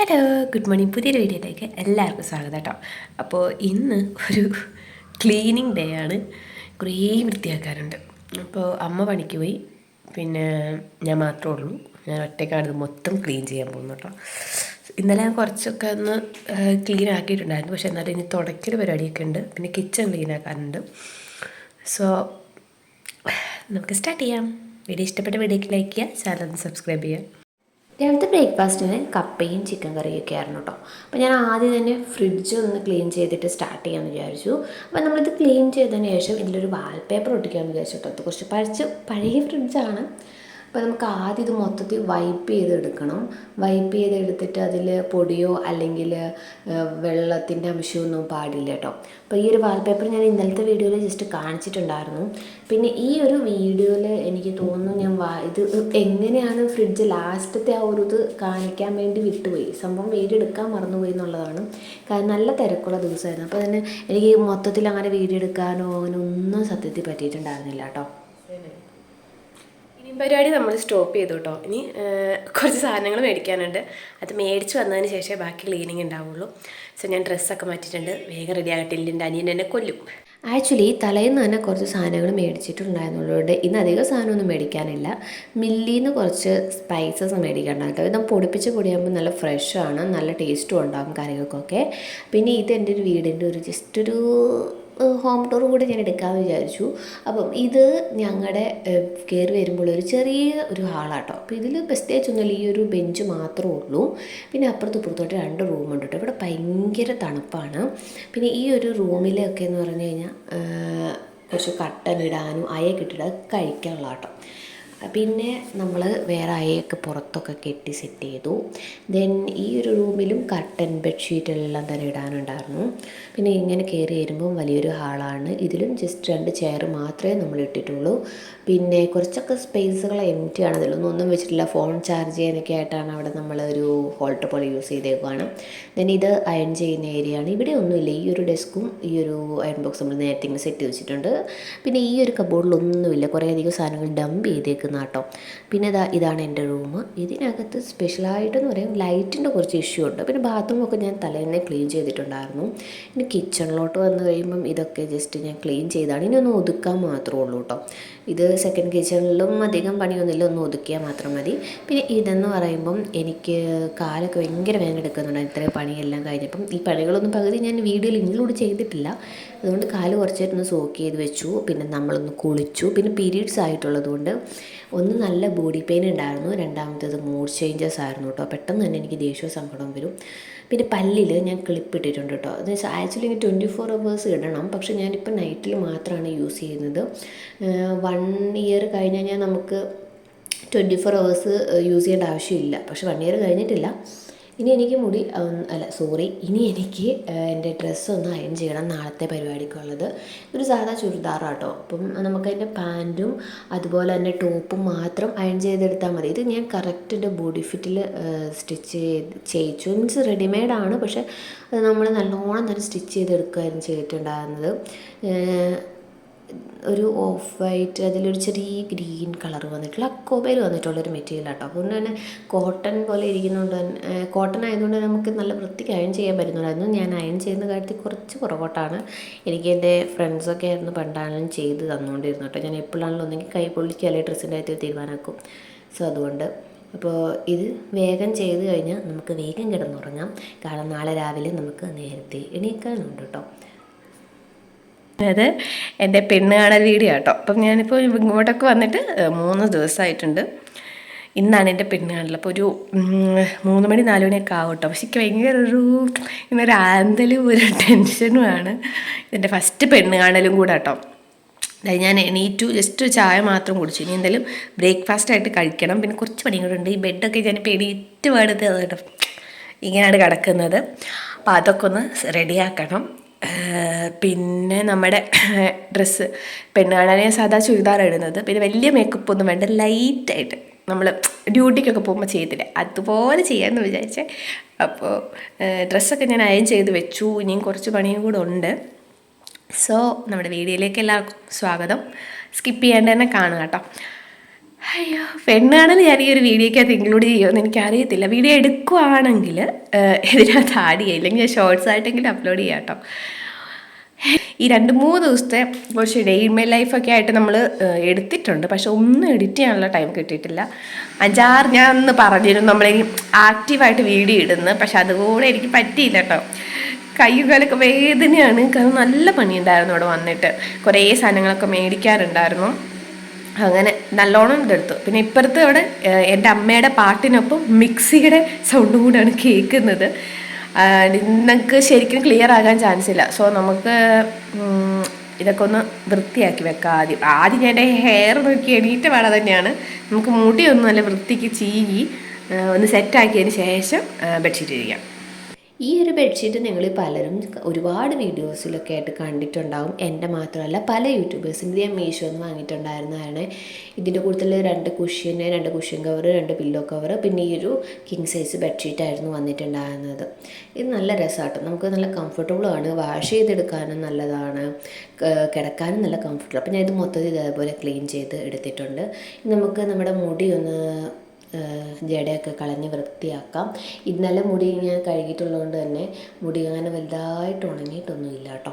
Hello good morning പുതിയൊരു വീഡിയോയിലേക്ക് എല്ലാവർക്കും സ്വാഗതം കേട്ടോ. അപ്പോൾ ഇന്ന് ഒരു ക്ലീനിങ് ഡേ ആണ്. കുറേ വൃത്തിയാക്കാറുണ്ട് അപ്പോൾ അമ്മ പണിക്ക് പോയി. പിന്നെ ഞാൻ മാത്രമേ ഉള്ളൂ. ഞാൻ ഒറ്റയ്ക്കാണ് ഇത് മൊത്തം ക്ലീൻ ചെയ്യാൻ പോകുന്നു കേട്ടോ. ഇന്നലെ ഞാൻ കുറച്ചൊക്കെ ഒന്ന് ക്ലീൻ ആക്കിയിട്ടുണ്ടായിരുന്നു. പക്ഷേ എന്നാലും ഇനി തുടയ്ക്കൽ പരിപാടിയൊക്കെ ഉണ്ട്. പിന്നെ കിച്ചൺ ക്ലീൻ ആക്കാനുണ്ട്. സോ നമുക്ക് സ്റ്റാർട്ട് ചെയ്യാം. വീഡിയോ ഇഷ്ടപ്പെട്ട വീഡിയോക്ക് ലൈക്ക് ചെയ്യുക. ചാനൽ സബ്സ്ക്രൈബ് ചെയ്യുക. രാവിലത്തെ ബ്രേക്ക്ഫാസ്റ്റിന് കപ്പയും ചിക്കൻ കറിയൊക്കെ ആയിരുന്നു കേട്ടോ. അപ്പോൾ ഞാൻ ആദ്യം തന്നെ ഫ്രിഡ്ജ് ഒന്ന് ക്ലീൻ ചെയ്തിട്ട് സ്റ്റാർട്ട് ചെയ്യാമെന്ന് വിചാരിച്ചു. അപ്പോൾ നമ്മളിത് ക്ലീൻ ചെയ്തതിന് ശേഷം ഇതിലൊരു വാൾപേപ്പർ ഒട്ടിക്കാമെന്ന് വിചാരിച്ചു കേട്ടോ. അത് കുറച്ച് പഴച്ച് പഴയ ഫ്രിഡ്ജാണ് അപ്പോൾ നമുക്ക് ആദ്യം ഇത് മൊത്തത്തിൽ വൈപ്പ് ചെയ്തെടുക്കണം. വൈപ്പ് ചെയ്തെടുത്തിട്ട് അതിൽ പൊടിയോ അല്ലെങ്കിൽ വെള്ളത്തിന്റെ അംശമൊന്നും പാടില്ല കേട്ടോ. അപ്പോൾ ഈ ഒരു വാൾപേപ്പർ ഞാൻ ഇന്നലത്തെ വീഡിയോയിൽ ജസ്റ്റ് കാണിച്ചിട്ടുണ്ടായിരുന്നു. പിന്നെ ഈ ഒരു വീഡിയോയിൽ എനിക്ക് തോന്നുന്നു ഞാൻ ഇത് എങ്ങനെയാണ് ഫ്രിഡ്ജ് ലാസ്റ്റത്തെ ആ ഒരു ഇത് കാണിക്കാൻ വേണ്ടി വിട്ടുപോയി? സംഭവം വീഡിയോ എടുക്കാൻ മറന്നുപോയി എന്നുള്ളതാണ്. കാരണം നല്ല തിരക്കുള്ള ദിവസമായിരുന്നു. അപ്പോൾ തന്നെ എനിക്ക് മൊത്തത്തിൽ അങ്ങനെ വീഡിയോ എടുക്കാനോ അങ്ങനെ ഒന്നും സത്യത്തിൽ പറ്റിയിട്ടുണ്ടായിരുന്നില്ല കേട്ടോ. പരിപാടി നമ്മൾ സ്റ്റോപ്പ് ചെയ്തു കേട്ടോ. ഇനി കുറച്ച് സാധനങ്ങൾ മേടിക്കാനുണ്ട്. അത് മേടിച്ച് വന്നതിന് ശേഷമേ ബാക്കി ക്ലീനിങ് ഉണ്ടാവുള്ളൂ. സോ ഞാൻ ഡ്രസ്സൊക്കെ മാറ്റിയിട്ടുണ്ട്. വേഗം റെഡി ആകട്ടില്ലിന്റെ അനിയൻ എന്നെ കൊല്ലും. ആക്ച്വലി തലേന്ന് തന്നെ കുറച്ച് സാധനങ്ങൾ മേടിച്ചിട്ടുണ്ടായിരുന്നുള്ളതുകൊണ്ട് ഇന്ന് അധികം സാധനമൊന്നും മേടിക്കാനില്ല. മില്ലിന്ന് കുറച്ച് സ്പൈസസ് മേടിക്കാനുണ്ടായിരുന്നു ഇത് പൊടിപ്പിച്ച് പൊടിയാകുമ്പോൾ നല്ല ഫ്രഷ് ആണ്. നല്ല ടേസ്റ്റും ഉണ്ടാകും കറികൾക്കൊക്കെ പിന്നെ ഇത് എന്റെ ഒരു വീടിന്റെ ഒരു ജസ്റ്റ് ഒരു ഹോം ടൂർ കൂടെ ഞാൻ എടുക്കാമെന്ന് വിചാരിച്ചു. അപ്പം ഇത് ഞങ്ങളുടെ കയറി വരുമ്പോൾ ഒരു ചെറിയ ഒരു ഹാളാട്ടോ അപ്പോൾ ഇതിൽ പ്രത്യേകിച്ച് ഒന്നുമില്ല. ഈ ഒരു ബെഞ്ച് മാത്രമേ ഉള്ളൂ. പിന്നെ അപ്പുറത്ത് ഇപ്പുറത്തോട്ട് രണ്ട് റൂമുണ്ട് കേട്ടോ ഇവിടെ ഭയങ്കര തണുപ്പാണ്. പിന്നെ ഈ ഒരു റൂമിലൊക്കെ എന്ന് പറഞ്ഞു കഴിഞ്ഞാൽ കുറച്ച് കട്ടൻ ഇടാനും കഴിക്കാനുള്ള കേട്ടോ പിന്നെ നമ്മൾ വേറെ അയയൊക്കെ പുറത്തൊക്കെ കെട്ടി സെറ്റ് ചെയ്തു. ദെൻ ഈ ഒരു റൂമിലും കർട്ടൻ ബെഡ്ഷീറ്റ് എല്ലാം തന്നെ ഇടാനുണ്ടായിരുന്നു. പിന്നെ ഇങ്ങനെ കയറി വരുമ്പം വലിയൊരു ഹാളാണ് ഇതിലും ജസ്റ്റ് രണ്ട് ചെയർ മാത്രമേ നമ്മൾ ഇട്ടിട്ടുള്ളൂ. പിന്നെ കുറച്ചൊക്കെ സ്പേസുകൾ എം ടി ആണ്. ഇതിലൊന്നും ഒന്നും വെച്ചിട്ടില്ല. ഫോൺ ചാർജ് ചെയ്യാനൊക്കെ ആയിട്ടാണ് അവിടെ നമ്മൾ ഒരു ഹോൾട്ടർ പോലെ യൂസ് ചെയ്തേക്കുവാണ്. ദെൻ ഇത് അയൺ ചെയ്യുന്ന ഏരിയ ആണ്. ഇവിടെ ഒന്നുമില്ല. ഈ ഒരു ഡെസ്കും ഈ ഒരു അയൺ ബോക്സ് നമ്മൾ നേരത്തെ ഇങ്ങനെ സെറ്റ് വെച്ചിട്ടുണ്ട്. പിന്നെ ഈ ഒരു കബോർഡിലൊന്നുമില്ല കുറേ അധികം സാധനങ്ങൾ ഡംപ് ചെയ്തേക്കുന്ന കേട്ടോ. പിന്നെ ഇതാ ഇതാണ് എന്റെ റൂം. ഇതിനകത്ത് സ്പെഷ്യലായിട്ടെന്ന് പറയും ലൈറ്റിന്റെ കുറച്ച് ഇഷ്യൂ ഉണ്ട്. പിന്നെ ബാത്റൂമൊക്കെ ഞാൻ തലേന്നെ ക്ലീൻ ചെയ്തിട്ടുണ്ടായിരുന്നു. ഇനി കിച്ചണിലോട്ട് വന്ന് കഴിയുമ്പം ഇതൊക്കെ ജസ്റ്റ് ഞാൻ ക്ലീൻ ചെയ്താണ്. ഇനി ഒന്ന് ഒതുക്കാൻ മാത്രമേ ഉള്ളൂ കേട്ടോ. ഇത് സെക്കൻഡ് കിച്ചണിലും അധികം പണിയൊന്നുമില്ല. ഒന്ന് ഒതുക്കിയാൽ മാത്രം മതി. പിന്നെ ഇതെന്ന് പറയുമ്പം എനിക്ക് കാലൊക്കെ ഭയങ്കര വേദന എടുക്കുന്നുണ്ട്. ഇത്ര പണിയെല്ലാം കഴിഞ്ഞപ്പം. ഈ പണികളൊന്നും പകുതി ഞാൻ വീഡിയോയിൽ ഇൻക്ലൂഡ് ചെയ്തിട്ടില്ല. അതുകൊണ്ട് കാൽ കുറച്ചായിട്ടൊന്ന് സോക്ക് ചെയ്ത് വെച്ചു. പിന്നെ നമ്മളൊന്ന് കുളിച്ചു. പിന്നെ പീരീഡ്സ് ആയിട്ടുള്ളതുകൊണ്ട് ഒന്ന് നല്ല ബോഡി പെയിൻ ഉണ്ടായിരുന്നു. രണ്ടാമത്തേത് മൂഡ് ചേഞ്ചസ് ആയിരുന്നു കേട്ടോ പെട്ടെന്ന് തന്നെ എനിക്ക് ദേഷ്യവും സങ്കടവും വരും. പിന്നെ പല്ലിൽ ഞാൻ ക്ലിപ്പ് ഇട്ടിട്ടുണ്ട് കേട്ടോ എന്ന് വെച്ചാൽ ആക്ച്വലി ട്വന്റി ഫോർ അവേഴ്സ് ഇടണം. പക്ഷേ ഞാനിപ്പോൾ നൈറ്റിൽ മാത്രമാണ് യൂസ് ചെയ്യുന്നത്. വൺ ഇയർ കഴിഞ്ഞ് കഴിഞ്ഞാൽ നമുക്ക് ട്വന്റി ഫോർ അവേഴ്സ് യൂസ് ചെയ്യേണ്ട ആവശ്യമില്ല. പക്ഷെ വൺ ഇയർ കഴിഞ്ഞിട്ടില്ല. ഇനി എനിക്ക് മുടി അല്ല സോറി ഇനി എനിക്ക് എന്റെ ഡ്രസ്സ് ഒന്ന് അയൺ ചെയ്യണം നാളത്തെ പരിപാടിക്കുള്ളത്. ഒരു സാധാ ചുരിദാറാട്ടോ. അപ്പം നമുക്കതിന്റെ പാന്റും അതുപോലെ തന്നെ ടോപ്പും മാത്രം അയൺ ചെയ്തെടുത്താൽ മതി. ഇത് ഞാൻ കറക്റ്റ് എന്റെ ബോഡി ഫിറ്റിൽ സ്റ്റിച്ച് ചെയ്ത് ചെയ്യിച്ചു. മീൻസ് റെഡിമെയ്ഡ് ആണ്. പക്ഷേ അത് നമ്മൾ നല്ലോണം തന്നെ സ്റ്റിച്ച് ചെയ്തെടുക്കുകയായിരുന്നു ചെയ്തിട്ടുണ്ടായിരുന്നത്. ഒരു ഓഫ് വൈറ്റ് അതിലൊരു ചെറിയ ഗ്രീൻ കളർ വന്നിട്ടുള്ള അക്കോബയിൽ വന്നിട്ടുള്ളൊരു മെറ്റീരിയൽ ആട്ടോ. അതുകൊണ്ട് തന്നെ കോട്ടൺ പോലെ ഇരിക്കുന്നതുകൊണ്ട് തന്നെ കോട്ടൺ ആയതുകൊണ്ട് നമുക്ക് നല്ല വൃത്തിക്ക് അയൺ ചെയ്യാൻ പറ്റുന്നുണ്ടായിരുന്നു. ഞാൻ അയൺ ചെയ്യുന്ന കാര്യത്തിൽ കുറച്ച് പുറകോട്ടാണ് എനിക്ക് എന്റെ ഫ്രണ്ട്സൊക്കെ ആയിരുന്നു പണ്ടാണെങ്കിലും ചെയ്ത് തന്നുകൊണ്ടിരുന്നു കേട്ടോ. ഞാൻ എപ്പോഴാണെങ്കിലും ഒന്നെങ്കിൽ കൈ പൊള്ളിക്കുക അല്ലെങ്കിൽ ഡ്രസ്സിന്റെ കാര്യത്തിൽ തീരുമാനമാക്കും സോ അതുകൊണ്ട് അപ്പോൾ ഇത് വേഗം ചെയ്ത് കഴിഞ്ഞാൽ നമുക്ക് വേഗം കിടന്നുറങ്ങാം. കാരണം നാളെ രാവിലെ നമുക്ക് നേരത്തെ എണീക്കാനുണ്ട് കേട്ടോ. അത് എന്റെ പെണ്ണ് കാണൽ വീഡിയോ കേട്ടോ അപ്പം ഞാനിപ്പോൾ ഇങ്ങോട്ടൊക്കെ വന്നിട്ട് മൂന്ന് ദിവസമായിട്ടുണ്ട്. ഇന്നാണ് എന്റെ പെണ്ണ് കാണൽ. അപ്പോൾ ഒരു മൂന്ന് മണി നാല് മണിയൊക്കെ ആവും കേട്ടോ പക്ഷെ എനിക്ക് ഭയങ്കര ഒരു ഇന്നൊരു ആന്തലും ഒരു ടെൻഷനുമാണ് ഇതിന്റെ ഫസ്റ്റ് പെണ്ണ് കാണലും കൂടെ കേട്ടോ അതായത് ഞാൻ എണീറ്റു. ജസ്റ്റ് ചായ മാത്രം കുടിച്ചു. ഇനി എന്തായാലും ബ്രേക്ക്ഫാസ്റ്റ് ആയിട്ട് കഴിക്കണം. പിന്നെ കുറച്ച് പണിയും കൂടെ ഉണ്ട്. ഈ ബെഡൊക്കെ ഞാനിപ്പോൾ എണീറ്റ് വേണത് കേട്ടോ ഇങ്ങനെയാണ് കിടക്കുന്നത്. അപ്പോൾ അതൊക്കെ ഒന്ന് റെഡിയാക്കണം പിന്നെ നമ്മുടെ ഡ്രസ്സ്. പെണ്ണ് സാധാ ചുരിദാർ ഇടുന്നത്. പിന്നെ വലിയ മേക്കപ്പ് ഒന്നും വേണ്ട ലൈറ്റായിട്ട് നമ്മൾ ഡ്യൂട്ടിക്കൊക്കെ പോകുമ്പോൾ ചെയ്തില്ല അതുപോലെ ചെയ്യാമെന്ന് വിചാരിച്ചേ. അപ്പോൾ ഡ്രസ്സൊക്കെ ഞാൻ അയൺ ചെയ്ത് വെച്ചു. ഇനിയും കുറച്ച് പണിയും കൂടെ ഉണ്ട്. സോ നമ്മുടെ വീഡിയോയിലേക്ക് എല്ലാവർക്കും സ്വാഗതം. സ്കിപ്പ് ചെയ്യാണ്ട് തന്നെ കാണുക കേട്ടോ. അയ്യോ പെണ്ണാണെന്ന് ഞാൻ ഈ ഒരു വീഡിയോക്കകത്ത് ഇൻക്ലൂഡ് ചെയ്യുമെന്ന് എനിക്കറിയത്തില്ല. വീഡിയോ എടുക്കുവാണെങ്കിൽ ഇതിനകത്ത് ആഡ് ചെയ്യാം ഇല്ലെങ്കിൽ ഞാൻ ഷോർട്സ് ആയിട്ടെങ്കിലും അപ്ലോഡ് ചെയ്യാം കേട്ടോ. ഈ രണ്ട് മൂന്ന് ദിവസത്തെ കുറച്ച് ഡേ ഇൻ ലൈഫൊക്കെ ആയിട്ട് നമ്മൾ എടുത്തിട്ടുണ്ട്. പക്ഷെ ഒന്നും എഡിറ്റ് ചെയ്യാനുള്ള ടൈം കിട്ടിയിട്ടില്ല. അഞ്ചാറ് ഞാൻ ഒന്ന് പറഞ്ഞിരുന്നു നമ്മളെ ആക്റ്റീവായിട്ട് വീഡിയോ ഇടുന്നു പക്ഷെ അതുകൂടെ എനിക്ക് പറ്റിയില്ല കേട്ടോ. കൈകാലൊക്കെ കാലൊക്കെ വേദനയാണ്. കാരണം നല്ല പണിയുണ്ടായിരുന്നു അവിടെ വന്നിട്ട്. കുറേ സാധനങ്ങളൊക്കെ മേടിക്കാനുണ്ടായിരുന്നു അങ്ങനെ നല്ലോണം ഇതെടുത്തു. പിന്നെ ഇപ്പുറത്ത് അവിടെ എന്റെ അമ്മയുടെ പാട്ടിനൊപ്പം മിക്സിയുടെ സൗണ്ടും കൂടെയാണ് കേൾക്കുന്നത്. നിങ്ങൾക്ക് ശരിക്കും ക്ലിയർ ആകാൻ ചാൻസ് ഇല്ല. സോ നമുക്ക് ഇതൊക്കെ ഒന്ന് വൃത്തിയാക്കി വെക്കാം ആദ്യം. ആദ്യം ഞാൻ എന്റെ ഹെയർ നോക്കി എണീറ്റ് വേണം തന്നെയാണ്. നമുക്ക് മുടി ഒന്ന് നല്ല വൃത്തിക്ക് ചീകി ഒന്ന് സെറ്റാക്കിയതിന് ശേഷം ബെഡ്ഷീറ്റ് ഇരിക്കാം ഈ ഒരു ബെഡ്ഷീറ്റ് നിങ്ങൾ പലരും ഒരുപാട് വീഡിയോസിലൊക്കെ ആയിട്ട് കണ്ടിട്ടുണ്ടാവും. എന്റെ മാത്രമല്ല പല യൂട്യൂബേഴ്സിന്റെ ഞാൻ മീഷോ എന്ന് വാങ്ങിയിട്ടുണ്ടായിരുന്നതാണ്. ഇതിന്റെ കൂടുതൽ രണ്ട് കുഷ്യന് രണ്ട് കുഷ്യൻ കവർ രണ്ട് പില്ലോ കവർ പിന്നെ ഈ ഒരു കിങ് സൈസ് ബെഡ്ഷീറ്റ് ആയിരുന്നു വന്നിട്ടുണ്ടായിരുന്നത്. ഇത് നല്ല രസമാട്ടോ. നമുക്ക് നല്ല കംഫർട്ടബിളാണ് വാഷ് ചെയ്തെടുക്കാനും നല്ലതാണ്. കിടക്കാനും നല്ല കംഫർട്ടബിൾ അപ്പോൾ ഞാൻ ഇത് മൊത്തത്തിൽ ഇതേപോലെ ക്ലീൻ ചെയ്ത് എടുത്തിട്ടുണ്ട്. നമുക്ക് നമ്മുടെ മുടി ഒന്ന് ജടയൊക്കെ കളഞ്ഞ് വൃത്തിയാക്കാം. ഇന്നലെ മുടി ഞാൻ കഴുകിയിട്ടുള്ളതുകൊണ്ട് തന്നെ മുടി അങ്ങനെ വലുതായിട്ട് ഉണങ്ങിയിട്ടൊന്നുമില്ല കേട്ടോ.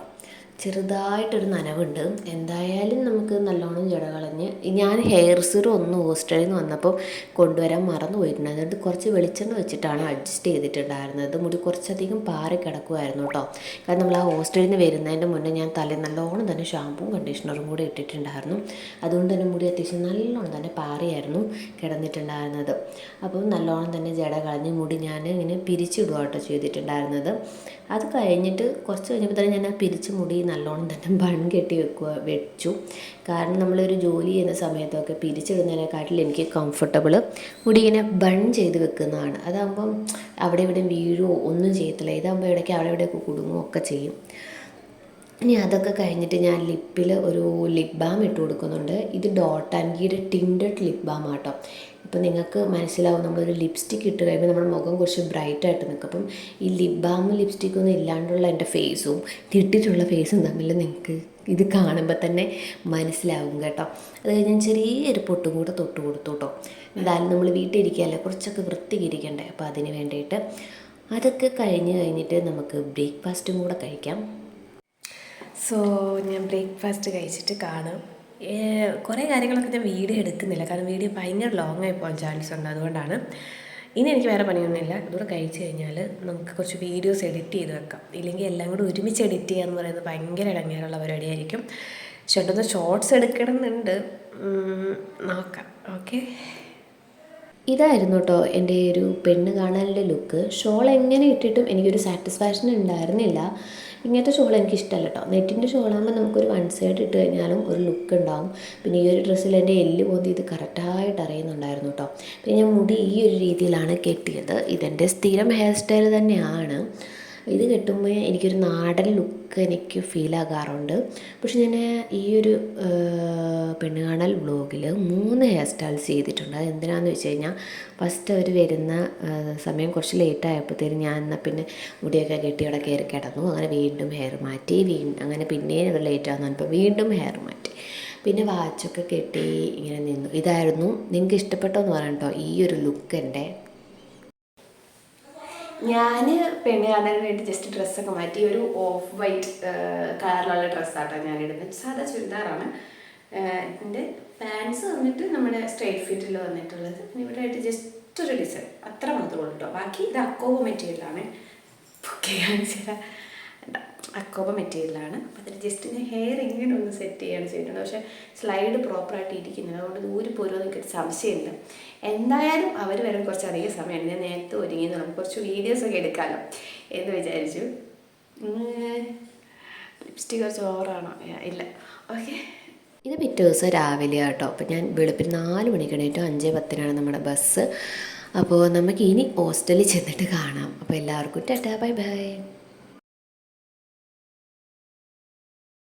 ചെറുതായിട്ടൊരു നനവുണ്ട്. എന്തായാലും നമുക്ക് നല്ലോണം ജട കളഞ്ഞ് ഞാൻ ഹെയർ സീറം ഒന്ന് ഹോസ്റ്റലിൽ നിന്ന് വന്നപ്പോൾ കൊണ്ടുവരാൻ മറന്നു പോയിട്ടുണ്ടായിരുന്നു അത് കുറച്ച് വെളിച്ചെണ്ണ വെച്ചിട്ടാണ് അഡ്ജസ്റ്റ് ചെയ്തിട്ടുണ്ടായിരുന്നത്. മുടി കുറച്ചധികം പാറി കിടക്കുമായിരുന്നു കേട്ടോ. കാരണം നമ്മൾ ആ ഹോസ്റ്റലിൽ നിന്ന് വരുന്നതിന്റെ മുന്നേ ഞാൻ തലയിൽ നല്ലോണം തന്നെ ഷാമ്പും കണ്ടീഷണറും കൂടി ഇട്ടിട്ടുണ്ടായിരുന്നു. അതുകൊണ്ട് തന്നെ മുടി അത്യാവശ്യം നല്ലോണം തന്നെ പാറിയായിരുന്നു കിടന്നിട്ടുണ്ടായിരുന്നത്. അപ്പം നല്ലോണം തന്നെ ജട കളഞ്ഞ് മുടി ഞാൻ ഇങ്ങനെ പിരിച്ചിടുക കേട്ടോ ചെയ്തിട്ടുണ്ടായിരുന്നത്. അത് കഴിഞ്ഞിട്ട് കുറച്ച് കഴിഞ്ഞപ്പോൾ തന്നെ ഞാൻ ആ പിരിച്ച മുടി നല്ലോണം തന്നെ ബൺ കെട്ടി വെക്കുക വെച്ചു. കാരണം നമ്മളൊരു ജോലി ചെയ്യുന്ന സമയത്തൊക്കെ പിരിച്ചിടുന്നതിനെക്കാട്ടിൽ എനിക്ക് കംഫർട്ടബിൾ മുടി ഇങ്ങനെ ബൺ ചെയ്ത് വെക്കുന്നതാണ്. അതാകുമ്പം അവിടെ ഇവിടെ വീഴുമോ ഒന്നും ചെയ്യത്തില്ല. ഇതാകുമ്പോൾ ഇടയ്ക്ക് അവിടെ ഇവിടെയൊക്കെ കുടുങ്ങുകയോ ഒക്കെ ചെയ്യും. ഇനി അതൊക്കെ കഴിഞ്ഞിട്ട് ഞാൻ ലിപ്പിൽ ഒരു ലിപ് ബാം ഇട്ട് കൊടുക്കുന്നുണ്ട്. ഇത് ഡോട്ട് ആൻഡ് ഗീയുടെ ടിൻഡഡ് ലിപ് ബാം ആട്ടോ. ഇപ്പം നിങ്ങൾക്ക് മനസ്സിലാവും നമ്മളൊരു ലിപ്സ്റ്റിക് ഇട്ട് കഴിയുമ്പോൾ നമ്മുടെ മുഖം കുറച്ച് ബ്രൈറ്റായിട്ട് നിൽക്കും. അപ്പം ഈ ലിപ് ബാമും ലിപ്സ്റ്റിക്കും ഒന്നും ഇല്ലാണ്ടുള്ള എന്റെ ഫേസും തിട്ടിട്ടുള്ള ഫേസും തമ്മിൽ നിങ്ങൾക്ക് ഇത് കാണുമ്പോൾ തന്നെ മനസ്സിലാവും കേട്ടോ. അത് കഴിഞ്ഞ് ഞാൻ ചെറിയൊരു പൊട്ടും കൂടെ തൊട്ട് കൊടുത്തു കേട്ടോ. എന്തായാലും നമ്മൾ വീട്ടിൽ ഇരിക്കുകയല്ലേ കുറച്ചൊക്കെ വൃത്തിക്കിരിക്കണ്ടേ അപ്പോൾ അതിന് വേണ്ടിയിട്ട് അതൊക്കെ കഴിഞ്ഞ് കഴിഞ്ഞിട്ട് നമുക്ക് ബ്രേക്ക്ഫാസ്റ്റും കൂടെ കഴിക്കാം. സോ ഞാൻ ബ്രേക്ക്ഫാസ്റ്റ് കഴിച്ചിട്ട് കാണാം. കുറേ കാര്യങ്ങളൊക്കെ ഞാൻ വീഡിയോ എടുക്കുന്നില്ല. കാരണം വീഡിയോ ഭയങ്കര ലോങ് ആയി പോകാൻ ചാൻസ് ഉണ്ട്. അതുകൊണ്ടാണ് ഇനി എനിക്ക് വേറെ പണിയൊന്നുമില്ല. ഇതുകൂടെ കഴിച്ചു കഴിഞ്ഞാൽ നമുക്ക് കുറച്ച് വീഡിയോസ് എഡിറ്റ് ചെയ്ത് വെക്കാം. ഇല്ലെങ്കിൽ എല്ലാം കൂടി ഒരുമിച്ച് എഡിറ്റ് ചെയ്യുക എന്ന് പറയുന്നത് ഭയങ്കര ഇടങ്ങേറുള്ള പരിപാടിയായിരിക്കും. ചേട്ടൊന്ന് ഷോർട്സ് എടുക്കണം എന്നുണ്ട് ഉം, നോക്കാം. ഓക്കെ ഇതായിരുന്നു കേട്ടോ എന്റെ ഒരു പെണ്ണ് കാണാനുള്ള ലുക്ക് ഷോൾ എങ്ങനെ ഇട്ടിട്ടും എനിക്കൊരു സാറ്റിസ്ഫാക്ഷൻ ഉണ്ടായിരുന്നില്ല. ഇങ്ങനത്തെ ഷോൾ എനിക്ക് ഇഷ്ടമല്ല കേട്ടോ നെറ്റിന്റെ ഷോളാകുമ്പോൾ നമുക്കൊരു വൺ സൈഡ് ഇട്ട് കഴിഞ്ഞാലും ഒരു ലുക്ക് ഉണ്ടാവും. പിന്നെ ഈ ഒരു ഡ്രസ്സിൽ എന്റെ എല്ല് പോന്തി ഇത് കറക്റ്റായിട്ട് അറിയുന്നുണ്ടായിരുന്നു കേട്ടോ പിന്നെ ഞാൻ മുടി ഈ ഒരു രീതിയിലാണ് കെട്ടിയത്. ഇതെന്റെ സ്ഥിരം ഹെയർ സ്റ്റൈൽ തന്നെയാണ്. ഇത് കെട്ടുമ്പോൾ എനിക്കൊരു നാടൻ ലുക്ക് എനിക്ക് ഫീലാകാറുണ്ട് പക്ഷെ ഞാൻ ഈ ഒരു പെണ്ണുകാണൽ വ്ളോഗിൽ മൂന്ന് ഹെയർ സ്റ്റൈൽസ് ചെയ്തിട്ടുണ്ട്. അത് എന്തിനാണെന്ന് വെച്ച് കഴിഞ്ഞാൽ ഫസ്റ്റ് അവർ വരുന്ന സമയം കുറച്ച് ലേറ്റ് ഞാൻ എന്നാൽ പിന്നെ മുടിയൊക്കെ കെട്ടി അവിടെ കയറി കിടന്നു. അങ്ങനെ വീണ്ടും ഹെയർ മാറ്റി വീ അങ്ങനെ പിന്നെയും ഇവിടെ ലേറ്റ് ആകുന്നു വീണ്ടും ഹെയർ മാറ്റി. പിന്നെ വാച്ചൊക്കെ കെട്ടി ഇങ്ങനെ നിന്നു. ഇതായിരുന്നു നിങ്ങൾക്ക് ഇഷ്ടപ്പെട്ടോ എന്ന് കേട്ടോ ഈ ഒരു ലുക്ക് എന്റെ ഞാൻ പെണ്ണ് കാണാൻ വേണ്ടി ജസ്റ്റ് ഡ്രസ്സൊക്കെ മാറ്റി ഒരു ഓഫ് വൈറ്റ് കളറിലുള്ള ഡ്രസ്സാട്ടോ ഞാൻ ഇടുന്നത് സാധാ ചുരിദാറാണ്. എന്റെ പാൻസ് വന്നിട്ട് നമ്മുടെ സ്ട്രൈറ്റ് ഫിറ്റിൽ വന്നിട്ടുള്ളത്. പിന്നെ ഇവിടെ ആയിട്ട് ജസ്റ്റ് ഒരു ഡിസൈൻ അത്ര മാത്രമേ ഉള്ളൂ കേട്ടോ ബാക്കി ഇത് അക്കോവ് മെറ്റീരിയലാണ് ഓക്കെ കാണിച്ചുതരാം. അക്കോബ മെറ്റീരിയലാണ്. അപ്പോൾ അതിൽ ജസ്റ്റ് ഞാൻ ഹെയർ ഇങ്ങനെ ഒന്ന് സെറ്റ് ചെയ്യാണ് ചെയ്തിട്ടുണ്ട് പക്ഷേ സ്ലൈഡ് പ്രോപ്പറായിട്ട് ഇരിക്കുന്നില്ല. അതുകൊണ്ട് ഇത് ഊരി പോരുമോ എന്ന് എനിക്കൊരു സംശയമുണ്ട്. എന്തായാലും അവർ വരാൻ കുറച്ച് അധികം സമയമാണ്. ഞാൻ നേരത്തെ ഒരുങ്ങി നമുക്ക് കുറച്ച് വീഡിയോസൊക്കെ എടുക്കാമല്ലോ എന്ന് വിചാരിച്ചു. ലിപ്സ്റ്റിക് കുറച്ച് ഓവറാണോ ഇല്ല. ഓക്കെ ഇത് പിറ്റേ ദിവസം രാവിലെ കേട്ടോ അപ്പം ഞാൻ വെളുപ്പിന് നാല് മണിക്ക് എണീറ്റ് അഞ്ച് പത്തിനാണ് നമ്മുടെ ബസ്. അപ്പോൾ നമുക്ക് ഇനി ഹോസ്റ്റലിൽ ചെന്നിട്ട് കാണാം. അപ്പോൾ എല്ലാവർക്കും ടാറ്റാ ബൈ ബൈ.